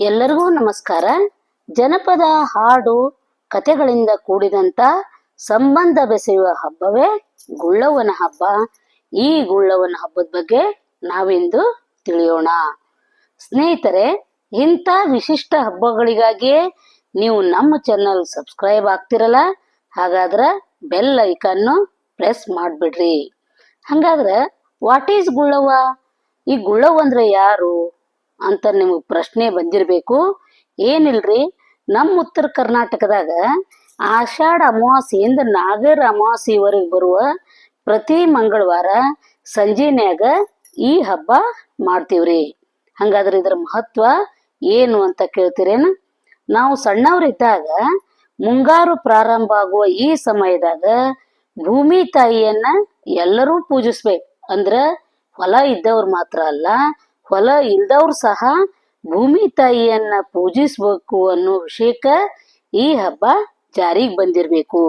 ಎಲ್ಲರಿಗೂ ನಮಸ್ಕಾರ. ಜನಪದ ಹಾಡು ಕಥೆಗಳಿಂದ ಕೂಡಿದಂತ ಸಂಬಂಧ ಬೆಸೆಯುವ ಹಬ್ಬವೇ ಗುಳ್ಳವನ ಹಬ್ಬ. ಈ ಗುಳ್ಳವನ ಹಬ್ಬದ ಬಗ್ಗೆ ನಾವಿಂದು ತಿಳಿಯೋಣ. ಸ್ನೇಹಿತರೆ, ಇಂಥ ವಿಶಿಷ್ಟ ಹಬ್ಬಗಳಿಗಾಗಿಯೇ ನೀವು ನಮ್ಮ ಚಾನಲ್ ಸಬ್ಸ್ಕ್ರೈಬ್ ಆಗ್ತಿರಲ್ಲ, ಹಾಗಾದ್ರೆ ಬೆಲ್ ಐಕನ್ನು ಪ್ರೆಸ್ ಮಾಡಿಬಿಡ್ರಿ. ಹಂಗಾದ್ರೆ ವಾಟ್ ಈಸ್ ಗುಳ್ಳವ ಈ ಗುಳ್ಳವ್ವ ಅಂದ್ರೆ ಯಾರು? ಅಂತ ನಿಮಗೆ ಪ್ರಶ್ನೆ ಬಂದಿರಬೇಕು. ಏನಿಲ್ರಿ? ನಮ್ಮ ಉತ್ತರ ಕರ್ನಾಟಕದಾಗ ಆಷಾಢ ಅಮಾವಾಸ್ಯೆಯಿಂದ ನಾಗರ ಅಮಾವಾಸ್ಯೆವರೆಗೆ ಬರುವ ಪ್ರತಿ ಮಂಗಳವಾರ ಸಂಜೆನ್ಯಾಗ ಈ ಹಬ್ಬ ಮಾಡ್ತೀವ್ರಿ. ಹಂಗಾದ್ರೆ ಇದರ ಮಹತ್ವ ಏನು ಅಂತ ಕೇಳ್ತೀರೇನು? ನಾವು ಸಣ್ಣವರಿದ್ದಾಗ ಮುಂಗಾರು ಪ್ರಾರಂಭ ಆಗುವ ಈ ಸಮಯದಾಗ ಭೂಮಿ ತಾಯಿಯನ್ನ ಎಲ್ಲರೂ ಪೂಜಿಸ್ಬೇಕು. ಅಂದ್ರ ಹೊಲ ಇದ್ದವ್ರು ಮಾತ್ರ ಅಲ್ಲ ಹೊಲ ಇಲ್ದವ್ರು ಸಹ ಭೂಮಿ ತಾಯಿಯನ್ನ ಪೂಜಿಸ್ಬೇಕು ಅನ್ನೋ ವಿಷಯಕ್ಕ ಈ ಹಬ್ಬ ಜಾರಿಗೆ ಬಂದಿರಬೇಕು.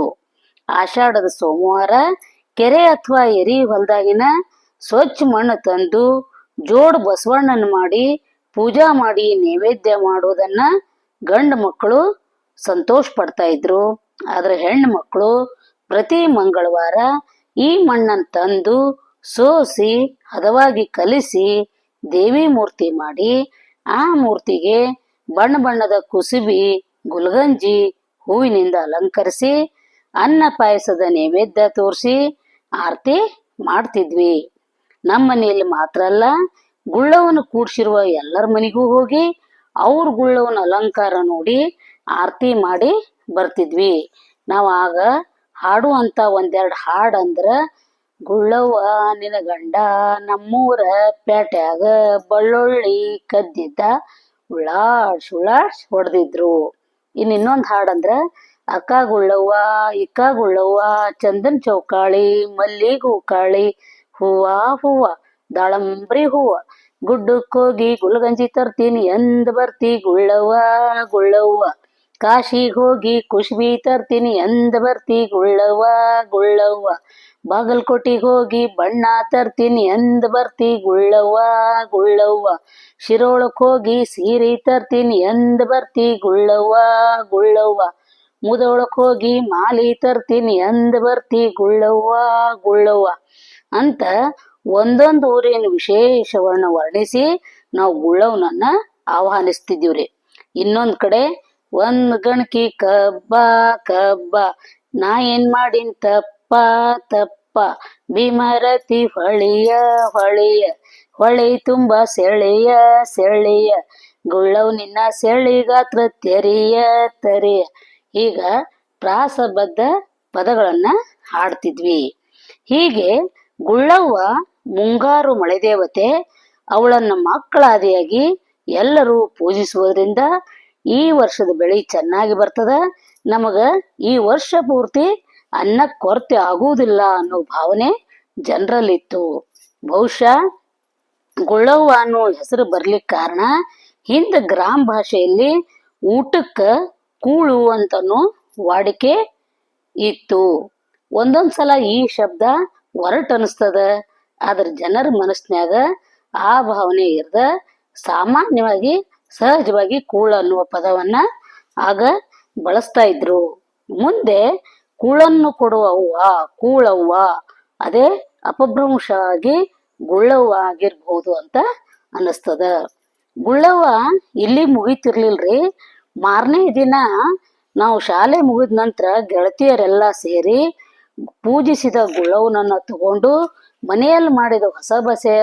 ಆಷಾಢದ ಸೋಮವಾರ ಕೆರೆ ಅಥವಾ ಎರಿ ಹೊಲದಾಗಿನ ಸ್ವಚ್ಛ ಮಣ್ಣು ತಂದು ಜೋಡ್ ಬಸವಣ್ಣನ ಮಾಡಿ ಪೂಜಾ ಮಾಡಿ ನೈವೇದ್ಯ ಮಾಡೋದನ್ನ ಗಂಡು ಮಕ್ಕಳು ಸಂತೋಷ ಪಡ್ತಾ ಇದ್ರು. ಆದ್ರೆ ಹೆಣ್ಣು ಮಕ್ಕಳು ಪ್ರತಿ ಮಂಗಳವಾರ ಈ ಮಣ್ಣನ್ನು ತಂದು ಸೋಸಿ ಹದವಾಗಿ ಕಲಿಸಿ ದೇವಿ ಮೂರ್ತಿ ಮಾಡಿ ಆ ಮೂರ್ತಿಗೆ ಬಣ್ಣ ಬಣ್ಣದ ಕುಸುಬಿ, ಗುಲ್ಗಂಜಿ ಹೂವಿನಿಂದ ಅಲಂಕರಿಸಿ, ಅನ್ನ ಪಾಯಸದ ನೈವೇದ್ಯ ತೋರಿಸಿ ಆರತಿ ಮಾಡ್ತಿದ್ವಿ. ನಮ್ಮ ಮನೆಯಲ್ಲಿ ಮಾತ್ರ ಅಲ್ಲ, ಗುಳ್ಳವನ್ನು ಕೂಡ್ಸಿರುವ ಎಲ್ಲರ ಮನೆಗೂ ಹೋಗಿ ಅವ್ರ ಗುಳ್ಳವನ ಅಲಂಕಾರ ನೋಡಿ ಆರತಿ ಮಾಡಿ ಬರ್ತಿದ್ವಿ. ನಾವು ಆಗ ಹಾಡುವಂತ ಒಂದೆರಡು ಹಾಡು ಅಂದ್ರ ಗುಳ್ಳವ್ವ ನಿನ ಗಂಡ ನಮ್ಮೂರ ಪೇಟ್ಯಾಗ ಬಳ್ಳೊಳ್ಳಿ ಕದ್ದಿದ್ದ ಉಳ್ಳಾಡ್ಸ್ ಉಳ್ಳಾಡ್ಸ್ ಹೊಡೆದಿದ್ರು. ಇನ್ ಇನ್ನೊಂದ್ ಹಾಡಂದ್ರ, ಅಕ್ಕ ಗುಳ್ಳವ್ವ, ಇಕ್ಕ ಗುಳ್ಳವ್ವ, ಚಂದನ್ ಚೌಕಾಳಿ, ಮಲ್ಲಿಗೆ ಹೂಕಾಳಿ ಹೂವ ಹೂವ, ದಾಳಂಬ್ರಿ ಹೂವ ಗುಡ್ಡಕ್ಕೋಗಿ ಗುಲ್ಗಂಜಿ ತರ್ತೀನಿ ಎಂದ್ ಬರ್ತಿ ಗುಳ್ಳವ್ವ ಗುಳ್ಳವ್ವ. ಕಾಶಿಗೆ ಹೋಗಿ ಕುಶ್ಬಿ ತರ್ತೀನಿ ಎಂದ್ ಬರ್ತಿ ಗುಳ್ಳವ್ವ ಗುಳ್ಳವ್ವ. ಬಾಗಲಕೋಟಿಗೆ ಹೋಗಿ ಬಣ್ಣ ತರ್ತೀನಿ ಎಂದ್ ಬರ್ತಿ ಗುಳ್ಳವ್ವ ಗುಳ್ಳವ್ವ. ಶಿರೋಳಕ್ ಹೋಗಿ ಸೀರೆ ತರ್ತೀನಿ ಎಂದ್ ಬರ್ತಿ ಗುಳ್ಳವ್ವ ಗುಳ್ಳವ್ವ. ಮುದೋಳಕ್ಕೆ ಹೋಗಿ ಮಾಲಿ ತರ್ತೀನಿ ಎಂದ್ ಬರ್ತಿ ಗುಳ್ಳವ್ವ ಗುಳ್ಳವ್ವ. ಅಂತ ಒಂದೊಂದು ಊರಿನ ವಿಶೇಷವನ್ನು ವರ್ಣಿಸಿ ನಾವು ಗುಳ್ಳವ್ನನ್ನ ಆಹ್ವಾನಿಸ್ತಿದ್ದೀವ್ರಿ. ಇನ್ನೊಂದ್ ಕಡೆ ಒಂದ್ ಗಣಕಿ ಕಬ್ಬ ಕಬ್ಬ, ನಾ ಏನ್ ಮಾಡಿನ್ ತಪ್ಪ? ತಪ್ಪ ಬಿಮರತಿ ಹೊಳಿಯ ಹೊಳಿಯ, ಹೊಳೆ ತುಂಬ ಸೆಳೆಯ ಸೆಳೆಯ, ಗುಳ್ಳವ್ ನಿನ್ನ ಸೆಳಿಗಾತ್ರ ತೆರೆಯ ತೆರೆಯ. ಈಗ ಪ್ರಾಸಬದ್ಧ ಪದಗಳನ್ನ ಹಾಡ್ತಿದ್ವಿ. ಹೀಗೆ ಗುಳ್ಳವ್ವ ಮುಂಗಾರು ಮಳೆ ದೇವತೆ, ಅವಳನ್ನ ಮಕ್ಕಳಾದಿಯಾಗಿ ಎಲ್ಲರೂ ಪೂಜಿಸುವುದರಿಂದ ಈ ವರ್ಷದ ಬೆಳೆ ಚೆನ್ನಾಗಿ ಬರ್ತದ. ನಮಗ ಈ ವರ್ಷ ಪೂರ್ತಿ ಅನ್ನ ಕೊರತೆ ಆಗುವುದಿಲ್ಲ ಅನ್ನೋ ಭಾವನೆ ಜನರಲ್ಲಿತ್ತು. ಬಹುಶಃ ಗುಳ್ಳವ್ವ ಅನ್ನೋ ಹೆಸರು ಬರ್ಲಿಕ್ಕೆ ಕಾರಣ ಹಿಂದ ಗ್ರಾಮ ಭಾಷೆಯಲ್ಲಿ ಊಟಕ್ಕ ಕೂಳು ಅಂತನೂ ವಾಡಿಕೆ ಇತ್ತು. ಒಂದೊಂದ್ಸಲ ಈ ಶಬ್ದ ಹೊರಟ ಅನಿಸ್ತದ ಆದ್ರ ಜನರ ಮನಸ್ಸಿನಾಗ ಆ ಭಾವನೆ ಇರ್ದ. ಸಾಮಾನ್ಯವಾಗಿ ಸಹಜವಾಗಿ ಕೂಳು ಅನ್ನುವ ಪದವನ್ನ ಆಗ ಬಳಸ್ತಾ ಇದ್ರು. ಮುಂದೆ ಕೂಳನ್ನು ಕೊಡುವ ಅವ್ವ ಕೂಳವ್ವ. ಅದೇ ಅಪಭ್ರಂಶ ಆಗಿ ಗುಳ್ಳವ್ವ ಆಗಿರ್ಬಹುದು ಅಂತ ಅನ್ನಿಸ್ತದ. ಗುಳ್ಳವ್ವ ಇಲ್ಲಿ ಮುಗಿತಿರ್ಲಿಲ್ರಿ. ಮಾರನೇ ದಿನ ನಾವು ಶಾಲೆ ಮುಗಿದ ನಂತರ ಗೆಳತಿಯರೆಲ್ಲ ಸೇರಿ ಪೂಜಿಸಿದ ಗುಳ್ಳವನನ್ನ ತಗೊಂಡು ಮನೆಯಲ್ಲಿ ಮಾಡಿದ ಹೊಸ ಬಸೆಯ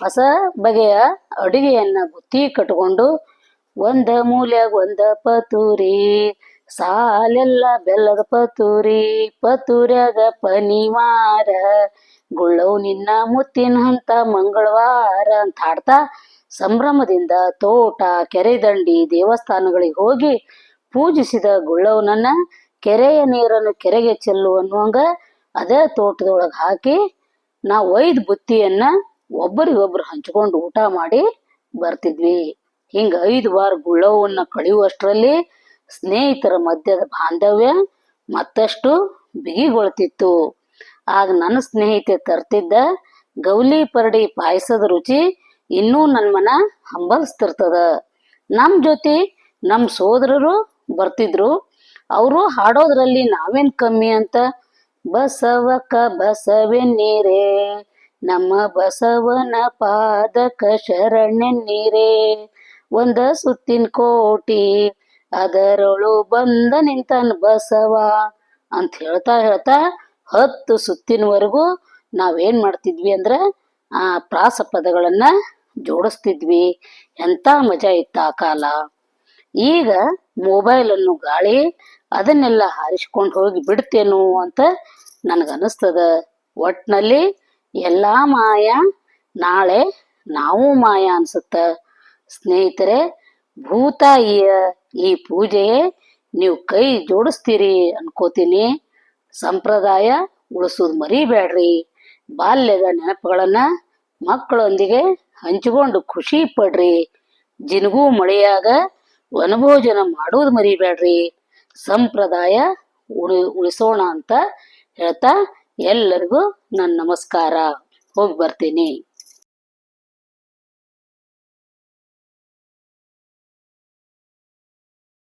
ಹೊಸ ಬಗೆಯ ಅಡುಗೆಯನ್ನ ಬುತ್ತಿ ಕಟ್ಕೊಂಡು, ಒಂದ ಮೂಲ್ಯಾಗ ಒಂದ ಪತೂರಿ ಸಾಲೆಲ್ಲ ಬೆಲ್ಲದ ಪತೂರಿ, ಪತೂರ್ಯಾಗ ಪನಿವಾರ. ಗುಳ್ಳವ್ ನಿನ್ನ ಮುತ್ತಿನ ಹಂತ ಮಂಗಳವಾರ ಅಂತ ಹಾಡ್ತಾ ಸಂಭ್ರಮದಿಂದ ತೋಟ, ಕೆರೆ ದಂಡಿ, ದೇವಸ್ಥಾನಗಳಿಗೆ ಹೋಗಿ ಪೂಜಿಸಿದ ಗುಳ್ಳವನನ್ನ ಕೆರೆಯ ನೀರನ್ನು ಕೆರೆಗೆ ಚೆಲ್ಲು ಅನ್ನುವಂಗ ಅದೇ ತೋಟದೊಳಗೆ ಹಾಕಿ ನಾವು ಒಯ್ದ ಬುತ್ತಿಯನ್ನ ಒಬ್ಬರಿಗೊಬ್ರು ಹಂಚ್ಕೊಂಡು ಊಟ ಮಾಡಿ ಬರ್ತಿದ್ವಿ. ಹಿಂಗ ಐದು ವಾರ ಗುಳ್ಳವನ್ನ ಕಳೆಯುವಷ್ಟರಲ್ಲಿ ಸ್ನೇಹಿತರ ಮಧ್ಯದ ಬಾಂಧವ್ಯ ಮತ್ತಷ್ಟು ಬಿಗಿಗೊಳ್ತಿತ್ತು. ಆಗ ನನ್ನ ಸ್ನೇಹಿತೆ ತರ್ತಿದ್ದ ಗೌಲಿ ಪರಡಿ ಪಾಯಸದ ರುಚಿ ಇನ್ನೂ ನನ್ನ ಮನ ಹಂಬಲಿಸ್ತಿರ್ತದ. ನಮ್ಮ ಜೊತೆ ನಮ್ಮ ಸೋದರರು ಬರ್ತಿದ್ರು. ಅವರು ಹಾಡೋದ್ರಲ್ಲಿ ನಾವೇನ್ ಕಮ್ಮಿ ಅಂತ? ಬಸವಕ ನೀರೇ, ನಮ್ಮ ಬಸವನ ಪಾದಕ ಶರಣೆನ್ನೀರೇ ಒಂದ ಸುತ್ತಿನ ಕೋಟಿ ಅದರೊಳು ಬಂದ ನಿಂತಾನ ಬಸವ ಅಂತ ಹೇಳ್ತಾ ಹೇಳ್ತಾ ಹತ್ತು ಸುತ್ತಿನವರೆಗೂ ನಾವೇನ್ ಮಾಡ್ತಿದ್ವಿ ಅಂದ್ರ ಆ ಪ್ರಾಸ ಪದಗಳನ್ನ ಜೋಡಿಸ್ತಿದ್ವಿ. ಎಂತ ಮಜಾ ಇತ್ತ ಆ ಕಾಲ. ಈಗ ಮೊಬೈಲ್ ಅನ್ನು ಗಾಳಿ ಅದನ್ನೆಲ್ಲ ಹಾರಿಸ್ಕೊಂಡು ಹೋಗಿ ಬಿಡ್ತೇನು ಅಂತ ನನಗನ್ನಿಸ್ತದ. ಒಟ್ನಲ್ಲಿ ಎಲ್ಲಾ ಮಾಯ ನಾಳೆ ನಾವು ಮಾಯ ಅನ್ಸುತ್ತ. ಸ್ನೇಹಿತರೆ, ಭೂತಾಯಿಯ ಈ ಪೂಜೆ ನೀವು ಕೈ ಜೋಡಿಸ್ತೀರಿ ಅನ್ಕೋತೀನಿ. ಸಂಪ್ರದಾಯ ಉಳಿಸೋದು ಮರಿಬೇಡ್ರಿ. ಬಾಲ್ಯದ ನೆನಪುಗಳನ್ನ ಮಕ್ಕಳೊಂದಿಗೆ ಹಂಚಿಕೊಂಡು ಖುಷಿ ಪಡ್ರಿ. ಜಿನಗೂ ಮಳೆಯಾಗ ವನಭೋಜನ ಮಾಡೋದು ಮರಿಬೇಡ್ರಿ. ಸಂಪ್ರದಾಯ ಉಳಿ ಉಳಿಸೋಣ ಅಂತ ಹೇಳ್ತಾ ಎಲ್ಲರಿಗೂ ನನ್ನ ನಮಸ್ಕಾರ. ಹೋಗಿ ಬರ್ತೀನಿ.